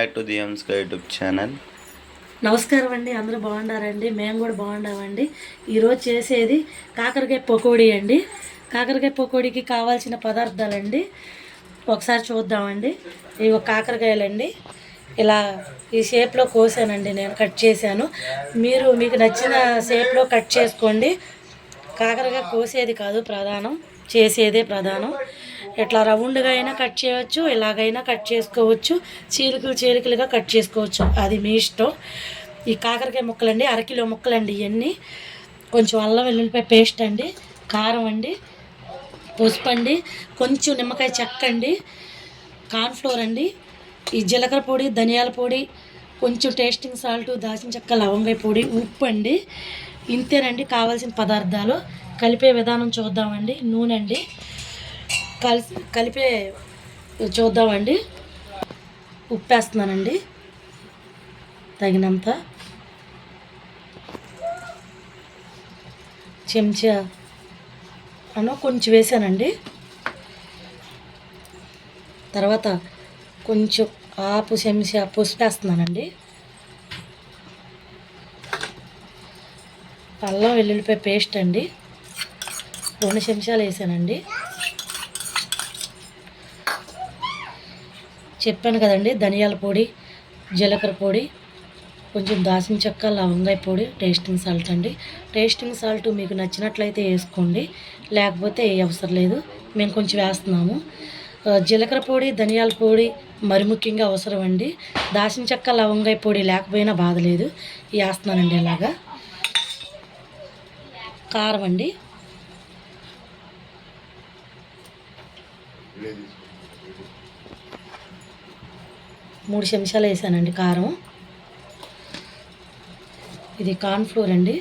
Back to the YouTube channel నమస్కారం అండి అందరూ బాగున్నారండి? మేము కూడా బాగున్నామండి. ఈరోజు చేసేది కాకరకాయ పకోడీ అండి. కాకరకాయ పకోడీకి కావాల్సిన పదార్థాలండి. ఒకసారి చూద్దామండి. ఇవి కాకరకాయలండి. ఇలా ఈ షేప్లో కోసానండి నేను కట్ చేశాను. మీరు మీకు నచ్చిన షేప్లో కట్ చేసుకోండి. కాకరకాయ కోసేది కాదు ప్రధానం. చేసేదే ప్రధానం. ఇట్లా రౌండ్గా అయినా కట్ చేయవచ్చు ఎలాగైనా కట్ చేసుకోవచ్చు చీలికలు చీలికలుగా కట్ చేసుకోవచ్చు. అది మీ ఇష్టం. ఈ కాకరకాయ ముక్కలండి అరకిలో ముక్కలండి ఇవన్నీ కొంచెం అల్లం వెల్లుల్లిపాయ పేస్ట్ అండి కారం అండి పసుపు అండి కొంచెం నిమ్మకాయ చెక్క అండి కార్న్ఫ్లోర్ అండి ఈ జీలకర్ర పొడి ధనియాల పొడి కొంచెం టేస్టింగ్ సాల్ట్ దాచిన చెక్క లవంగాయ పొడి ఉప్పు అండి. ఇంతేనండి కావాల్సిన పదార్థాలు. కలిపే విధానం చూద్దామండి. నూనె అండి. కలిసి కలిపే చూద్దామండి. ఉప్పు వేస్తున్నానండి తగినంత. చెంచా అను కొంచెం వేసానండి. తర్వాత కొంచెం ఆపు చెంచా పసుపు వేస్తున్నానండి అల్లం వెల్లుల్లిపాయ పేస్ట్ అండి. రెండు చెంచాలు వేసానండి. చెప్పాను కదండి ధనియాల పొడి జీలకర్ర పొడి కొంచెం దాచిన చెక్క లవంగాయ పొడి టేస్టింగ్ సాల్ట్ అండి. టేస్టింగ్ సాల్ట్ మీకు నచ్చినట్లయితే వేసుకోండి లేకపోతే ఏ అవసరం లేదు మేము కొంచెం వేస్తున్నాము. జీలకర్ర పొడి ధనియాల పొడి మరి ముఖ్యంగా అవసరం అండి. దాచిన చెక్క లవంగాయ పొడి లేకపోయినా బాధ లేదు వేస్తున్నానండి ఇలాగా. కారం అండి. మూడు చెంచాలు వేసానండి కారం. ఇది కార్న్ఫ్లోర్ అండి.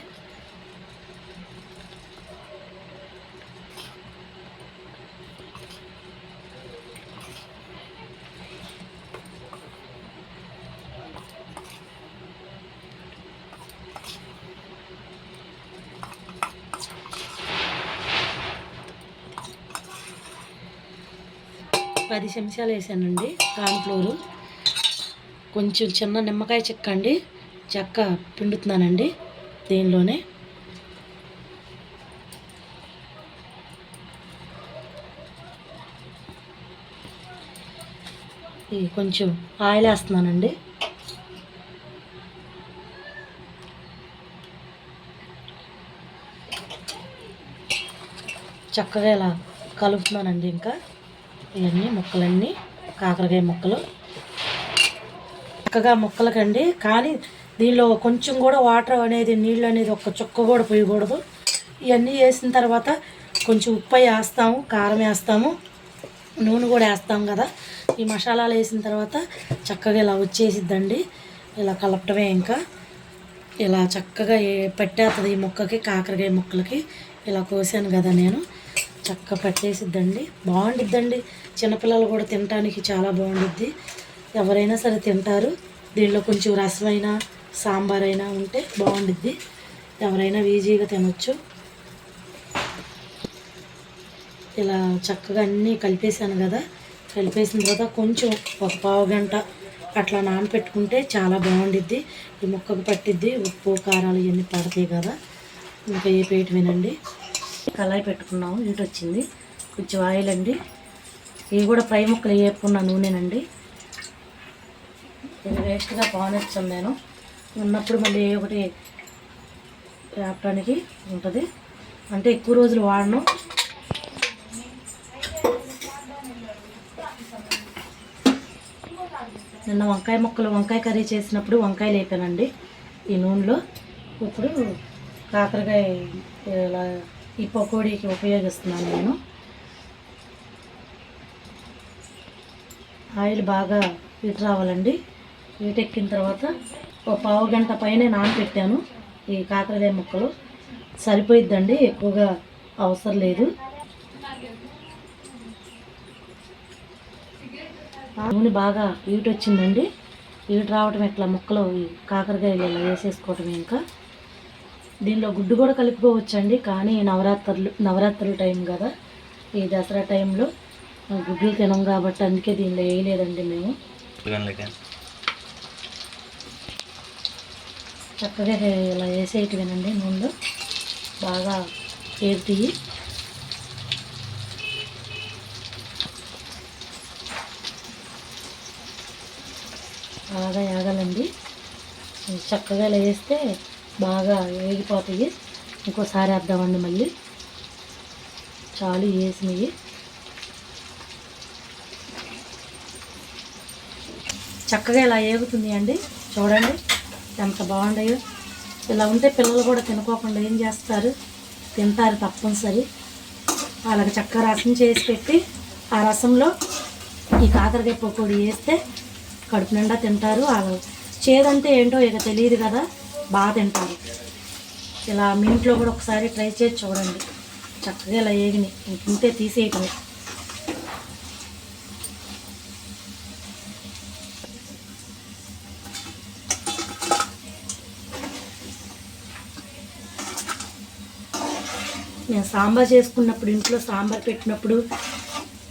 పది చెంచాలు వేసానండి కార్న్ఫ్లోరు కొంచెం చిన్న నిమ్మకాయ చెక్క అండి. చెక్క పిండుతున్నానండి దీనిలోనే. కొంచెం ఆయిల్ వేస్తున్నానండి. చక్కగా ఇలా కలుపుతున్నానండి ఇంకా. ఇవన్నీ ముక్కలన్నీ కాకరకాయ ముక్కలు. చక్కగా ముక్కలకండి. కానీ దీనిలో కొంచెం కూడా వాటర్ అనేది నీళ్ళు అనేది ఒక్క చుక్క కూడా పోయకూడదు. ఇవన్నీ వేసిన తర్వాత కొంచెం ఉప్పు వేస్తాము కారం వేస్తాము నూనె కూడా వేస్తాం కదా. ఈ మసాలాలు వేసిన తర్వాత చక్కగా ఇలా వచ్చేసిద్దండి. ఇలా కలపటమే ఇంకా. ఇలా చక్కగా పెట్టేస్తుంది ఈ ముక్కకి కాకరకాయ ముక్కలకి. ఇలా కోసాను కదా నేను. చక్కగా పట్టేసిద్దండి. బాగుండిద్దండి. చిన్నపిల్లలు కూడా తినడానికి చాలా బాగుండిద్ది. ఎవరైనా సరే తింటారు. దీనిలో కొంచెం రసమైనా సాంబార్ అయినా ఉంటే బాగుండిద్ది. ఎవరైనా ఈజీగా తినొచ్చు. ఇలా చక్కగా అన్నీ కలిపేసాను కదా. కలిపేసిన తర్వాత కొంచెం ఒక పావు గంట అట్లా నానపెట్టుకుంటే చాలా బాగుండిద్ది. ఈ ముక్కకు పట్టిద్ది. ఉప్పు కారాలు ఇవన్నీ పడతాయి కదా. ఇంకా ఏ పేట వినండి. కళాయి పెట్టుకున్నాము. ఇటు వచ్చింది కొంచెం ఆయిల్ అండి ఇవి కూడా ఫ్రై ముక్కలు వేపుకున్న నూనెనండి. ఇది వేస్ట్గా పానేస్తాను నేను. ఉన్నప్పుడు మళ్ళీ ఒకటి వేపడానికి ఉంటుంది. అంటే ఎక్కువ రోజులు వాడను. నిన్న వంకాయ ముక్కలు వంకాయ కర్రీ చేసినప్పుడు వంకాయలు వేపానండి ఈ నూనెలో. ఇప్పుడు కాకరకాయ ఇలా ఈ పకోడీకి ఉపయోగిస్తున్నాను నేను. ఆయిల్ బాగా ఇటు రావాలండి. హీట్ తర్వాత ఒక పావు గంట పైన నానబెట్టాను ఈ కాకరకాయ ముక్కలు. సరిపోయిద్దండి ఎక్కువగా అవసరం లేదు. నూనె బాగా హీట్ వచ్చిందండి. ఈటు రావటం ఇట్లా ముక్కలు కాకరకాయలు ఇలా వేసేసుకోవటం ఇంకా. దీనిలో గుడ్డు కూడా కలుపుకోవచ్చండి కానీ నవరాత్రులు నవరాత్రుల టైం కదా. ఈ దసరా టైంలో గుడ్లు తినం కాబట్టి అందుకే దీనిలో వేయలేదండి మేము. చక్కగా ఇలా ఇలా వేసేయటమేనండి ముందు. బాగా ఏరుతాయి బాగా ఏగాలండి చక్కగా ఇలా వేస్తే బాగా వేగిపోతాయి. ఇంకోసారి వేద్దామండి మళ్ళీ. చాలు వేసినవి. చక్కగా ఇలా ఏగుతుంది అండి చూడండి. ఎంత బాగుండయో. ఇలా ఉంటే పిల్లలు కూడా తినుకోకుండా ఏం చేస్తారు? తింటారు తప్పనిసరి. వాళ్ళకి చక్కగా రసం చేసి పెట్టి ఆ రసంలో ఈ కాకరకాయ పొడి వేస్తే కడుపు నిండా తింటారు. వాళ్ళు చేదంటే ఏంటో ఇక తెలియదు కదా బాగా తింటారు. ఇలా మీ ఇంట్లో కూడా ఒకసారి ట్రై చేసి చూడండి. చక్కగా ఇలా ఏగిని ఇంతే తీసేయటమే. నేను సాంబార్ చేసుకున్నప్పుడు ఇంట్లో సాంబార్ పెట్టినప్పుడు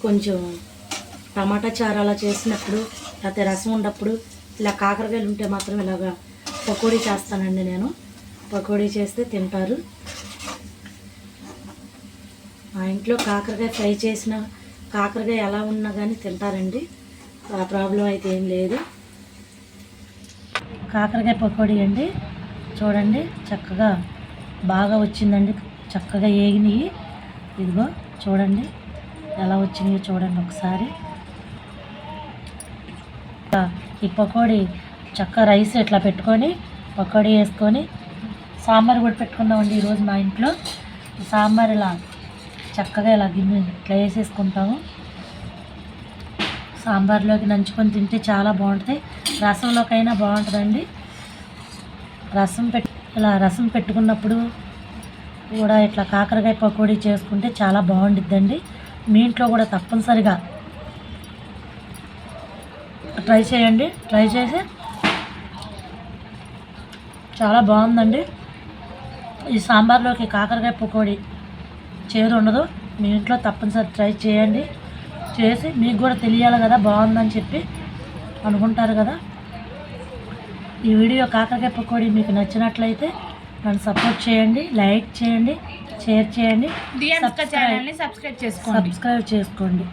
కొంచెం టమాటా చారు అలా చేసినప్పుడు లేకపోతే రసం ఉన్నప్పుడు ఇలా కాకరకాయలు ఉంటే మాత్రం ఇలాగా పకోడీ చేస్తానండి నేను. పకోడీ చేస్తే తింటారు. మా ఇంట్లో కాకరకాయ ఫ్రై చేసిన కాకరకాయ ఎలా ఉన్నా కానీ తింటారండి. ఆ ప్రాబ్లం అయితే ఏం లేదు. కాకరకాయ పకోడీ అండి. చూడండి చక్కగా బాగా వచ్చిందండి. చక్కగా ఏగినాయి. ఇదిగో చూడండి ఎలా వచ్చినాయో చూడండి ఒకసారి. ఈ పకోడీ చక్క రైస్ ఇట్లా పెట్టుకొని పకోడీ వేసుకొని సాంబార్ కూడా పెట్టుకున్నామండి ఈరోజు మా ఇంట్లో. సాంబార్ ఇలా చక్కగా ఇలా గిన్నె ఇట్లా వేసేసుకుంటాము. సాంబార్లోకి నంచుకొని తింటే చాలా బాగుంటుంది. రసంలోకైనా బాగుంటుందండి. రసం పెట్ ఇలా రసం పెట్టుకున్నప్పుడు కూడా ఇట్లా కాకరకాయ పకోడీ చేసుకుంటే చాలా బాగుండిద్దండి. మీ ఇంట్లో కూడా తప్పనిసరిగా ట్రై చేయండి. ట్రై చేసి చాలా బాగుందండి. ఈ సాంబార్లోకి కాకరకాయ పకోడీ చేదు ఉండదు. మీ ఇంట్లో తప్పనిసరి ట్రై చేయండి. చేసి మీకు కూడా తెలియాలి కదా బాగుందని చెప్పి అనుకుంటారు కదా. ఈ వీడియో కాకరకాయ పకోడీ మీకు నచ్చినట్లయితే నన్ను సపోర్ట్ చేయండి లైక్ చేయండి షేర్ చేయండి సబ్స్క్రైబ్ చేసుకోండి. సబ్స్క్రైబ్ చేసుకోండి.